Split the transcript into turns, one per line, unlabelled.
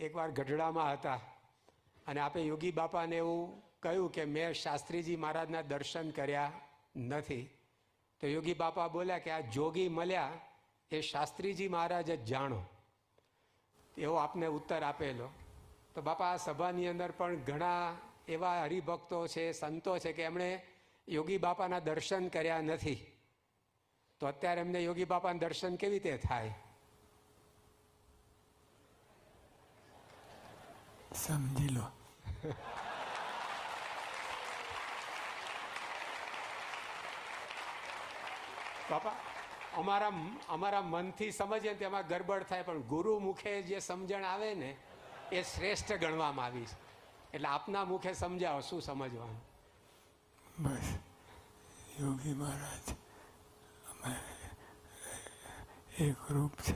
એકવાર ગઢડામાં હતા. અને આપણે યોગી બાપાને એવું કહ્યું કે મેં શાસ્ત્રીજી મહારાજના દર્શન કર્યા નથી. તો યોગી બાપા બોલ્યા કે આ જોગી મળ્યા એ શાસ્ત્રીજી મહારાજ જ જાણો. એવો આપને ઉત્તર આપેલો. તો બાપા, આ સભાની અંદર પણ ઘણા એવા હરિભક્તો છે, સંતો છે કે એમણે યોગી બાપાના દર્શન કર્યા નથી. તો અત્યારે એમને યોગી બાપાના દર્શન કેવી રીતે થાય?
સમજી લો
બાપા અમારા અમારા મનથી સમજીએ ને તેમાં ગરબડ થાય પણ ગુરુ મુખે જે સમજણ આવે ને એ શ્રેષ્ઠ ગણવામાં આવી છે. એટલે આપના મુખે સમજાવો શું સમજવાનું?
બસ. યોગી મહારાજ એક રૂપ છે.